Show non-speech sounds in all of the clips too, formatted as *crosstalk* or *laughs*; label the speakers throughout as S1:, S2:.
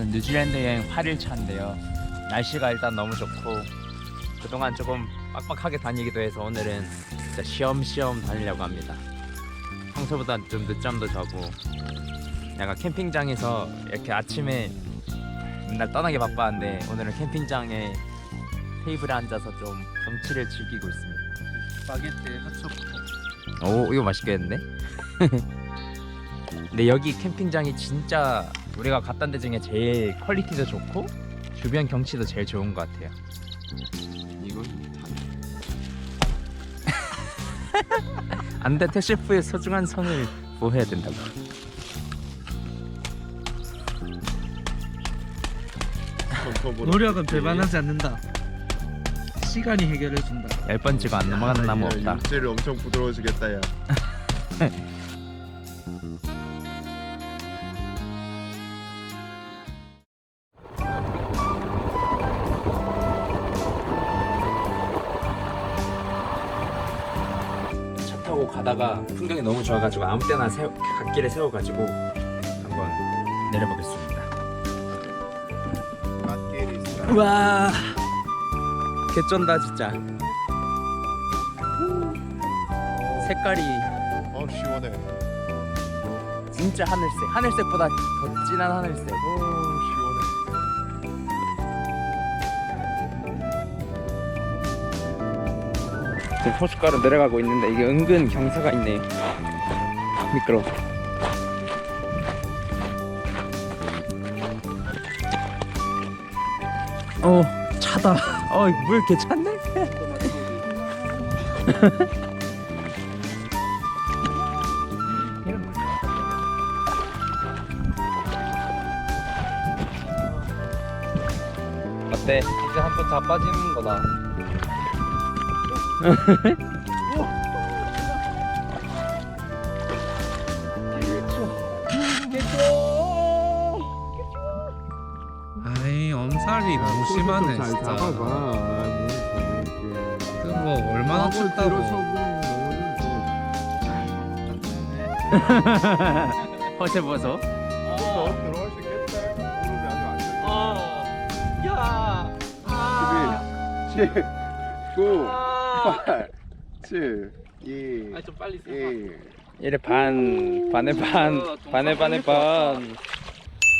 S1: 오늘 뉴질랜드 여행 8일차인데요. 날씨가 일단 너무 좋고 그동안 조금 빡빡하게 다니기도 해서 오늘은 진짜 쉬엄쉬엄 다니려고 합니다. 평소보다 좀 늦잠도 자고 약간 캠핑장에서 이렇게 아침에 맨날 떠나기 바빴는데 오늘은 캠핑장에 테이블에 앉아서 좀 경치를 즐기고 있습니다.
S2: 바게트 핫초코
S1: 오 이거 맛있겠는데? *laughs* 근데 여기 캠핑장이 진짜 우리가 갔던 데 중에 제일 퀄리티도 좋고 주변 경치도 제일 좋은 것 같아요.
S2: 이건 *laughs*
S1: 안돼 택시프의 소중한 성을 보호해야 된다고.
S2: 노력은 배반하지 않는다 시간이 해결해 준다
S1: 열 번 찍어 안 넘어가는 나무 없다.
S3: 육질이 엄청 부드러워지겠다 야. *laughs*
S1: 타고 가다가 풍경이 너무 좋아가지고 아무 때나 세워, 갓길에 세워가지고 한번 내려보겠습니다. 우와 개쩐다 진짜. 색깔이
S3: 어 시원해.
S1: 진짜 하늘색 하늘색보다 더 진한 하늘색 지금 호숫가로 내려가고 있는데 이게 은근 경사가 있네. 미끄러. 어 차다. *laughs* 어물 괜찮네? *laughs* 어때?
S2: 이제 한 번 다 빠지는 거다 아이 엄살이 너무 심하네 진짜 그거 얼마나 춥다고
S1: 허세 보소
S3: 들어갈 수 있겠다. 무릎이 안.
S2: 어. 야.
S3: 11, 9, 8, 7, 2,
S2: 아좀 빨리 세.
S3: 1.
S1: 이래 반 반에 반
S2: 어, 좀
S1: 반에 반에. 반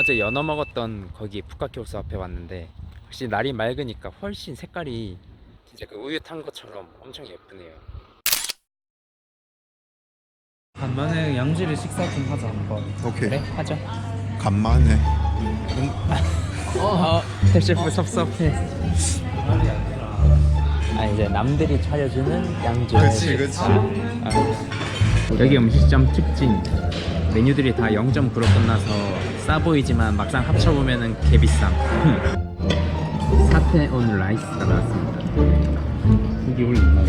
S1: 어제 연어 먹었던 거기 푸카키호수 앞에 왔는데 확실히 날이 맑으니까 훨씬 색깔이 진짜 그 우유 탄 것처럼 엄청 예쁘네요
S2: 간만에 양질의 식사 좀 하자 한번
S3: 오케이.
S1: 그래 하자
S3: 간만에. *laughs*
S1: 어 셰프 섭섭해 아 이제 남들이 차려주는 양질
S3: 그치, 그치.
S1: 여기 음식점 특징. 메뉴들이 다 0.9로 끝나서 싸 보이지만 막상 합쳐보면은 개비쌈 *laughs* 사태 온 라이스가 나왔습니다.
S2: 고기 올린다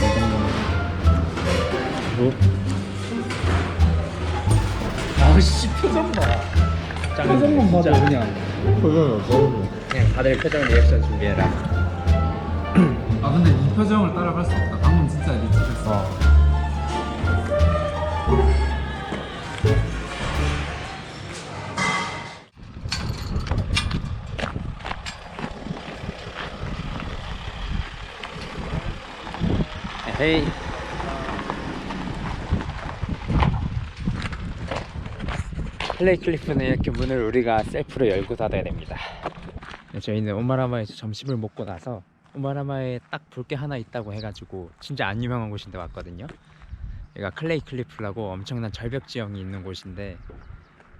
S2: 아씨 표정 봐. 표정만 봐도 그냥.
S1: 그냥 다들 표정 리액션 준비해라.
S2: 아 표정을 따라갈 수 없다. 방금 진짜 미치겠어.
S1: 헤이. 플레이 클리프는 이렇게 문을 우리가 셀프로 열고 닫아야 됩니다. 네, 저희는 오마라마에서 점심을 먹고 나서 오마라마에 딱 볼 게 하나 있다고 해가지고 진짜 안 유명한 곳인데 왔거든요. 여기가 클레이 클리프라고 엄청난 절벽 지형이 있는 곳인데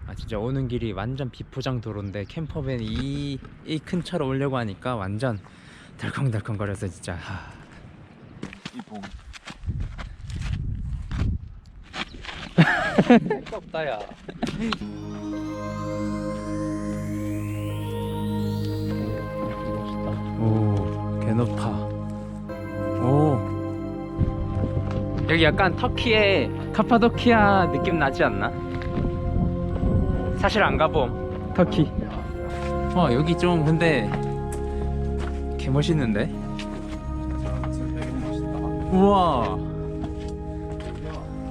S1: 아 진짜 오는 길이 완전 비포장 도로인데 캠퍼밴 이 이 큰 차로 오려고 하니까 완전 덜컹덜컹 거려서 진짜 하,
S3: 이봉. *laughs*
S2: 없다 야 *laughs*
S1: 높아. 오. 여기 약간 터키의 카파도키아 느낌 나지 않나? 사실 안 가봄. 터키. 와, 여기 좀 근데 개 멋있는데? 우와.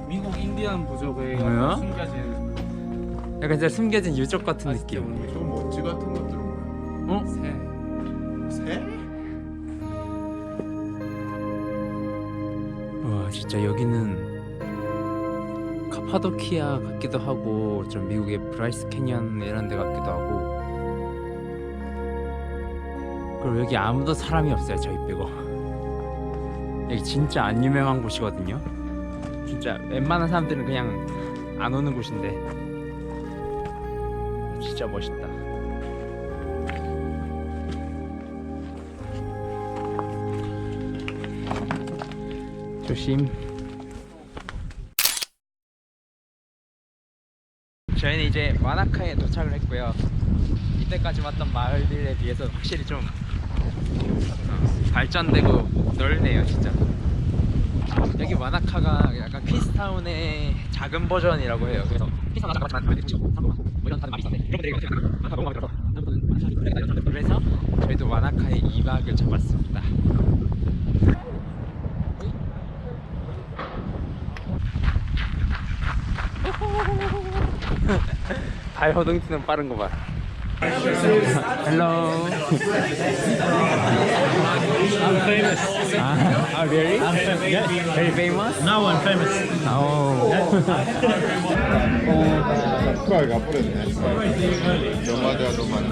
S2: 미국 인디안 부족의
S1: 뭐야?
S2: 숨겨진
S1: 약간 진짜 숨겨진 유적 같은 느낌. 진짜 여기는 카파도키아 같기도 하고 좀 미국의 브라이스 캐년 이런 데 같기도 하고. 그리고 여기 아무도 사람이 없어요 저희 빼고. 여기 진짜 안 유명한 곳이거든요. 진짜 웬만한 사람들은 그냥 안 오는 곳인데. 진짜 멋있다 조심. 저희는 이제 마나카에 도착을 했고요. 이때까지 왔던 마을들에 비해서 확실히 좀 어, 발전되고 넓네요 진짜. 여기 마나카가 약간 퀸스타운의 작은 버전이라고 해요. 그래서 퀸스타운 작은 버전 뭐 이런 이런 사람들 그래서 저희도 마나카에 2박을 잡았습니다 발 허둥치는 빠른 거 봐. Hello.
S4: I'm famous.
S1: Ah, oh, really?
S4: I'm famous. Yes.
S1: Very famous?
S4: Now I'm famous.
S1: Oh.
S3: 숟갈 가버렸네. 노마드야 노마드.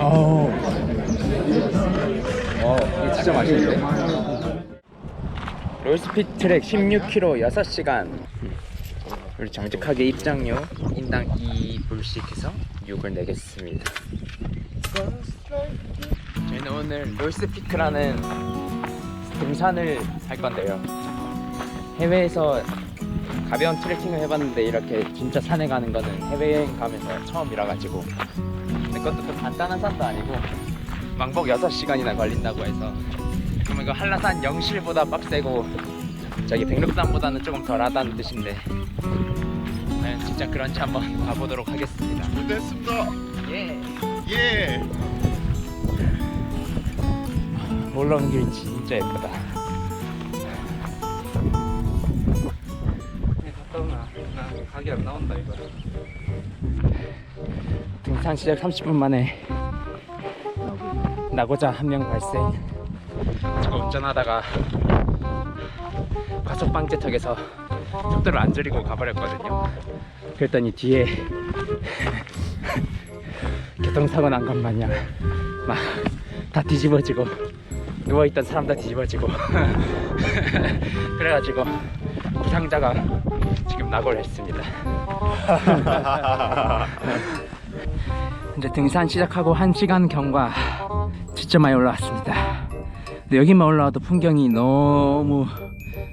S1: 어. 어, 이거 진짜 맛있는데. 롤스핏 트랙 16km 6시간. 우리 정직하게 입장료 인당 2불씩 해서 6을 내겠습니다. 저희는 오늘 롤스피크라는 등산을 할 건데요. 해외에서 가벼운 트레킹을 해봤는데 이렇게 진짜 산에 가는 거는 해외여행 가면서 처음이라 가지고 그것도 또 간단한 산도 아니고 왕복 6시간이나 걸린다고 해서 그럼 이거 한라산 영실보다 빡세고 저기 백록산보다는 조금 덜하다는 뜻인데 네, 진짜 그런지 한번 가보도록 하겠습니다.
S3: 됐습니다.
S1: 예.
S3: 예.
S1: 올라오는 길이 진짜 예쁘다. 갔다 오나 나 각이 안 나온다 이거. 등산 시작 30분 만에 나고자 한 명 발생. 제가 운전하다가 과속 방지턱에서 속도를 안 줄이고 가버렸거든요. 그랬더니 뒤에 *laughs* 교통사고 난 것 마냥 막 다 뒤집어지고 누워있던 사람 다 뒤집어지고. *laughs* 그래가지고 부상자가 지금 낙오를 했습니다. *laughs* 이제 등산 시작하고 1시간 경과 많이 올라왔습니다. 근데 여기만 올라와도 풍경이 너무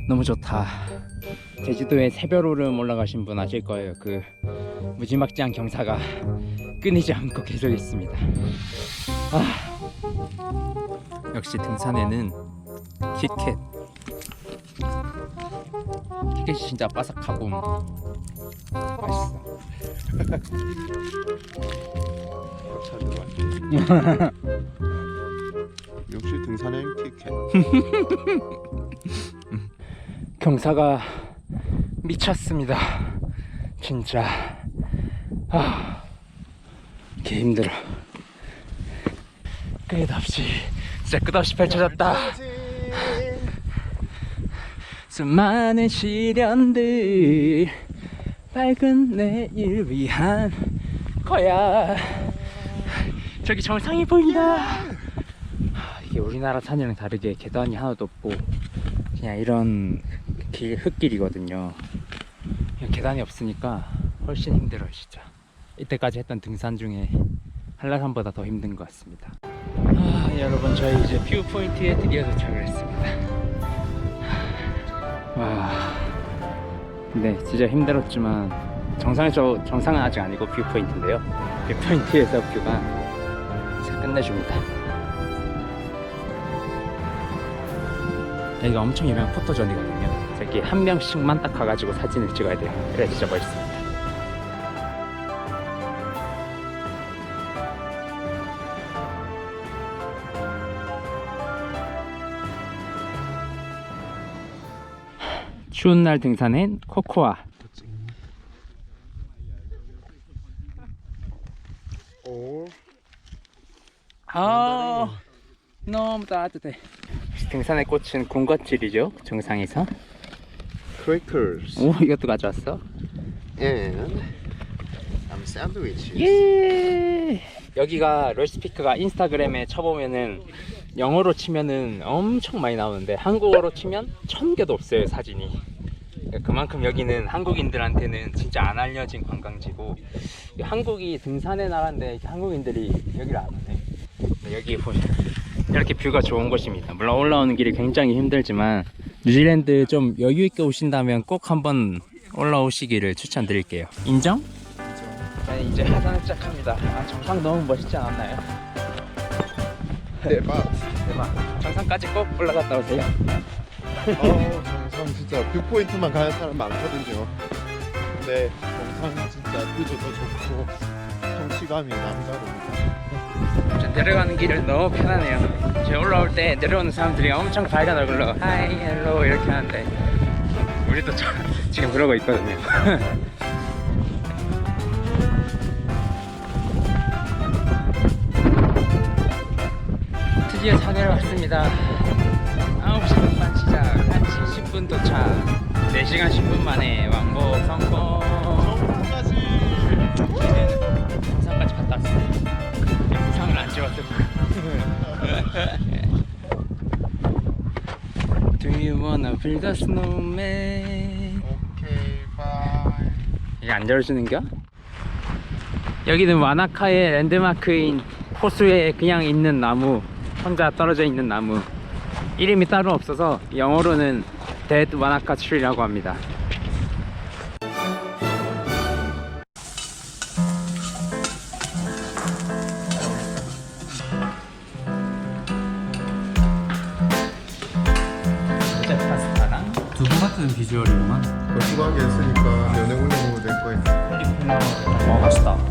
S1: 너무 좋다. 제주도에 새별오름 올라가신 분 아실 거예요. 그 무지막지한 경사가 끊이지 않고 계속 있습니다. 아. 역시 등산에는 키캣 키캣이 진짜 바삭하고 맛있어. *laughs*
S3: 역시 등산행 티켓. *laughs*
S1: 경사가 미쳤습니다. 진짜. 아, 개 힘들어. 끝없이 진짜 끝없이 펼쳐졌다. 수많은 시련들 밝은 내일 위한 거야. 저기 정상이 보인다. 이게 우리나라 산이랑 다르게 계단이 하나도 없고 그냥 이런 길 흙길이거든요 계단이 없으니까 훨씬 힘들어요 진짜 이때까지 했던 등산 중에 한라산보다 더 힘든 것 같습니다 아 여러분 저희 이제 뷰 포인트에 드디어 도착을 했습니다 와 네, 진짜 힘들었지만 정상에서 정상은 아직 아니고 뷰 포인트인데요. 뷰 포인트에서 뷰가 진짜 끝내줍니다. 여기가 엄청 유명한 포토존이거든요. 이렇게 한 명씩만 딱 가가지고 사진을 찍어야 돼요. 그래 진짜 멋있습니다. 추운 날 등산엔 코코아. 아 너무 따뜻해. 등산의 꽃은 군것질이죠 정상에서?
S3: Crackers
S1: 오 이것도 가져왔어?
S3: And some sandwiches.
S1: 예! 여기가 롤스피크가 인스타그램에 쳐보면은 영어로 치면은 엄청 많이 나오는데 한국어로 치면 천 개도 없어요 사진이. 그만큼 여기는 한국인들한테는 진짜 안 알려진 관광지고 한국이 등산의 나라인데 한국인들이 여기를 안 오네. 네, 여기 보시면 이렇게 뷰가 좋은 곳입니다. 물론 올라오는 길이 굉장히 힘들지만 뉴질랜드 좀 여유 있게 오신다면 꼭 한번 올라오시기를 추천드릴게요 인정? 네, 이제 하산을 시작합니다 아, 정상 너무 멋있지 않았나요?
S3: 대박.
S1: 대박 정상까지 꼭 올라갔다 오세요
S3: 어, 정상 진짜 뷰포인트만 가는 사람 많거든요. 근데 정상 진짜 뷰도 더 좋고 성취감이 남다릅니다.
S1: 저 내려가는 길은 너무 편하네요. 제가 올라올 때 내려오는 사람들이 엄청 밝은 얼굴로 하이 헬로 이렇게 하는데 우리도 저, *laughs* 지금 그러고 있거든요. *laughs* 드디어 산에 왔습니다. 9시 반반 시작, 1시 10분 도착, 4시간 10분 만에 왕복 성공.
S3: 정상까지.
S1: 저희는 부산까지 갔다 왔어요. 부상을 안 찍었을 *laughs* Do you wanna build a snowman?
S3: 오케이, 바이.
S1: 이게 안 열어주는겨? 여기는 와나카의 랜드마크인 호수에 그냥 있는 나무 혼자 떨어져 있는 나무 이름이 따로 없어서 영어로는 데드 와나카 트리라고 합니다
S2: 비주얼이구만
S3: 걸쭉하게 했으니까 면에 올려 먹어도 될 거예요.
S1: 어 맛있다